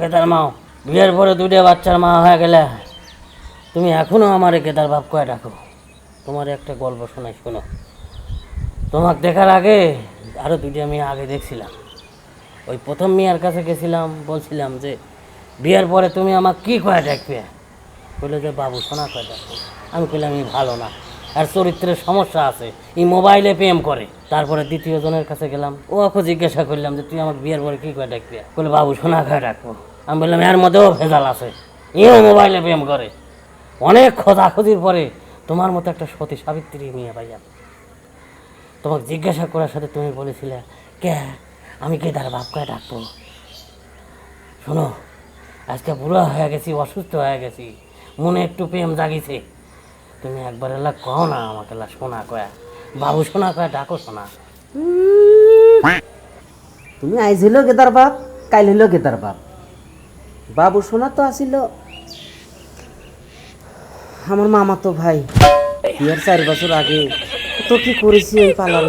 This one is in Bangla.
কেদার মা বিয়ের পরে দুইটা বাচ্চার মা হয়ে গেলে তুমি এখনও আমার কেদার বাপ কয়ে ডাকো তোমার একটা গল্প শোনাই, শোনো। তোমাকে দেখার আগে আরও দুইটা মেয়ে আগে দেখছিলাম। ওই প্রথম মেয়ের কাছে গেছিলাম, বলছিলাম যে, বিয়ের পরে তুমি আমার কি কয়ে ডাকবে বলল যে, বাবু, শোনা কয়ে ডাকবে আমি কইলাম এই ভালো না। আর চরিত্রের সমস্যা আছে। এই মোবাইলে প্রেম করে। তারপরে দ্বিতীয় জনের কাছে গেলাম। ও ওকে জিজ্ঞাসা করলাম যে, তুই আমাকে বিয়ের পরে কি করে ডাকবি? বলে, বাবু শোনা কয়ে ডাকবো? আমি বললাম, এর মধ্যেও ভেজাল আছে। এও মোবাইলে প্রেম করে। অনেক খোঁজাখুঁজির পরে তোমার মতো একটা সতী সাবিত্রী মেয়ে ভাইয়া তোমাকে জিজ্ঞাসা করার সাথে তুমি বলেছিলে, কে? আমি কে তার বাপকে ডাকবো? শোনো, আজকে বুড়া হয়ে গেছি, অসুস্থ হয়ে গেছি। মনে একটু প্রেম জাগিছে। তুমি একবার এলা কও না আমাকে এলা শোনা কয়া। বাবু শোনা কয়া, ডাকো শোনা তুমি আইজ হইল বাপ, কাইল হইল গেদার বাপ। বাবু সোনা তো আসিল। আমার মামা তো ভাই, বিয়ের চার বছর আগে। তো কি করেছি ওই পালার